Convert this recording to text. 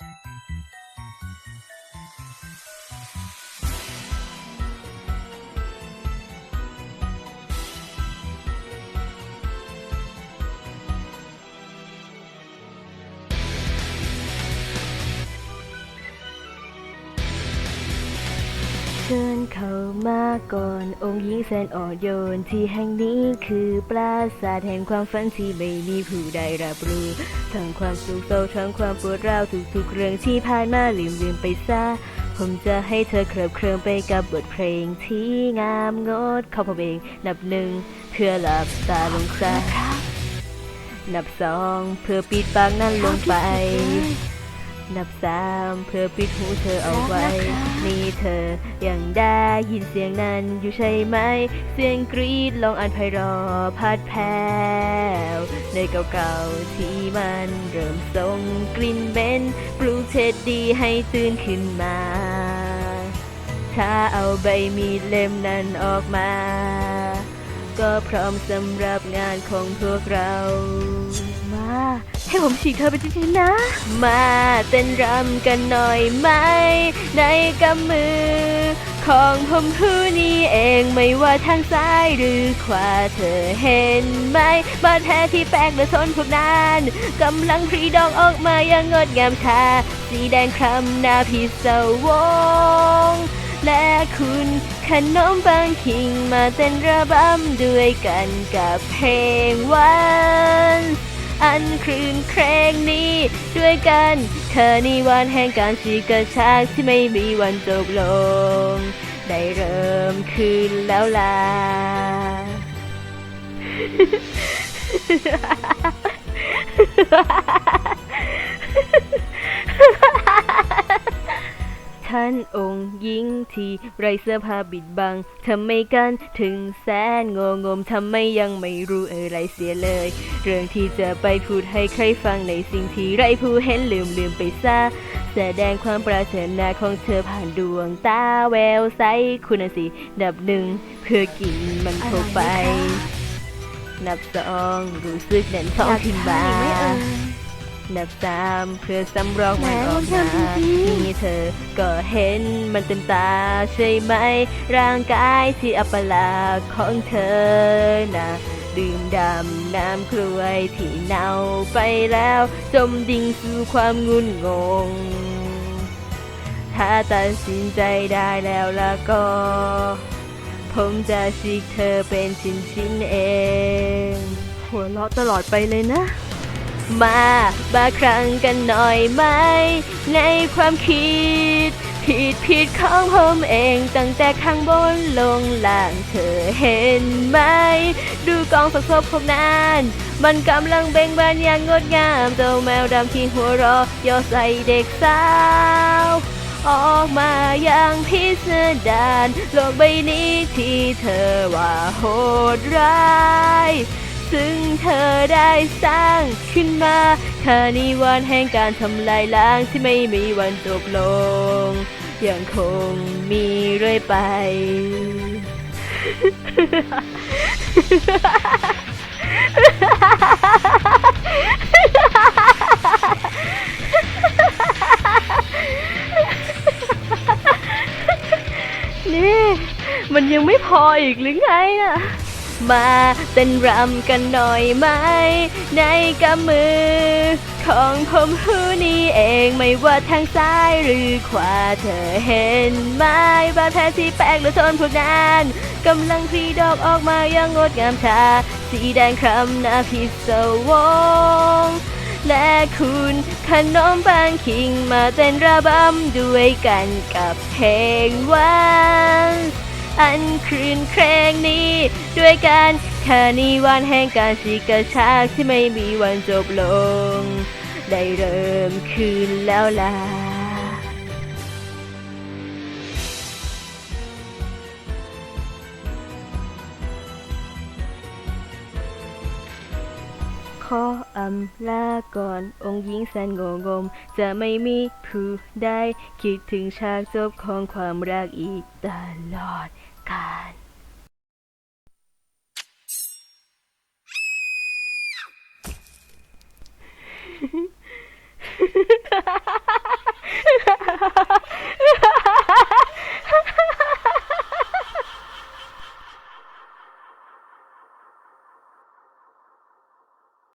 เชิญเข้ามาก่อน องค์หญิงแสนอ่อนโยน ที่แห่งนี้คือปราสาทแห่งความฝันที่ไม่มีผู้ใดรับรู้ ทั้งความสุขเศร้าทั้งความปวดร้าวทุกๆเรื่องที่ผ่านมาลืมลืมไปซะ ผมจะให้เธอเคลิบเคลิ้มไปกับบทเพลงที่งามงดเข้าผมเองนับหนึ่งเพื่อหลับตาลงซะนับสองเพื่อปิดปากนั้นลงไป นับสามเพื่อปิดหูเธอเอาไว้ นี่เธอยังได้ยินเสียงนั้นอยู่ใช่ไหม เสียงกรีดลองอันไพเราะพัดแผ่วในเก่าๆที่มันเริ่มส่งกลิ่นเบนปลุกเท็ดดีให้ตื่นขึ้นมา ถ้าเอาใบมีดเล่มนั้นออกมา ก็พร้อมสำหรับงานของพวกเรามา ให้ผมฉีกเธอไปจริงๆนะ มาเต้นรำกันหน่อยไหม ในกำมือ ของผมผู้นี้เองไม่ว่าทางซ้ายหรือขวาเธอเห็นไหมบาดแผลที่แปลกและทนพวกนั้นกำลังพรีดองออกมาอย่างงดงามชา สีแดงคล้ำหน้าพิศวงและคุณขนมปังคิงมาเต้นระบำด้วยกันกับเพลงวัน อันคลื่นเครงนี้ ด้วยกัน เธอนี่วันแห่งการฉีกกระชากที่ไม่มีวันจบลง ได้เริ่มคืนแล้วล่ะ ท่านองค์หญิงที่ไรเสื้อผ้าบิดบังทำไมกันถึงแสนงงมทำไมยังไม่รู้อะไรเสียเลย เรื่องที่จะไปพูดให้ใครฟังในสิ่งที่ไรผู้เห็นลืมลืมไปซะแสดงความปรารถนาของเธอผ่านดวงตาแววใสคุณน่ะสิดับหนึ่งเพื่อกินมันเข้าไป นับสองรู้สึกแน่นท้องขึ้นมา นับสามเพื่อสำรองมันออกมานี่เธอก็เห็นมันเต็มตาใช่ไหม ร่างกายที่อัปลาดของเธอนะดื่มดำน้ำกล้วยที่เน่าไปแล้ว จมดิ่งสู่ความงุนงง ถ้าตัดสินใจได้แล้วล่ะก็ ผมจะฉีกเธอเป็นชิ้นชิ้นๆเอง หัวเราะตลอดไปเลยนะ มาบาครั้งกันหน่อยไหม ในความคิด ผิดผิดของผมเองตั้งแต่ข้างบนลงล่างเธอเห็นไหม ดูกองสักศพพวกนั้นมันกำลังเบ่งบานอย่างงดงามเจ้าแมวดำที่หัวเราะย่อใส่เด็กสาวออกมาอย่างพิสดารโลกใบนี้ที่เธอว่าโหดร้าย ซึ่งเธอได้สร้างขึ้นมาคานิวานแห่งการทำลายล้างที่ไม่มีวันจบลง ยังคงมีเรื่อยไป นี่ มันยังไม่พออีกหรือไงน่ะ มาเต้นรำกันหน่อยไหม ในกำมือ ของผมผู้นี้เองไม่ว่าทางซ้ายหรือขวาเธอเห็นไหมบาดแผลที่แปลกหรือทนพวกนั้นกำลังพีดอกออกมาอย่างงดงามชา สีแดงคล้ำหน้าพิศวงและคุณขนมปังคิงมาเต้นระบำด้วยกันกับเพลงวัน อันคืนเครงนี้ ด้วยกันคานิวันแห่งการสีกระชากที่ไม่มีวันจบลง ได้เริ่มคืนแล้วล่ะ ขออำลาก่อน องค์หญิงแสนงงม จะไม่มีผู้ใดคิดถึงฉากจบของความรักอีกตลอดกาล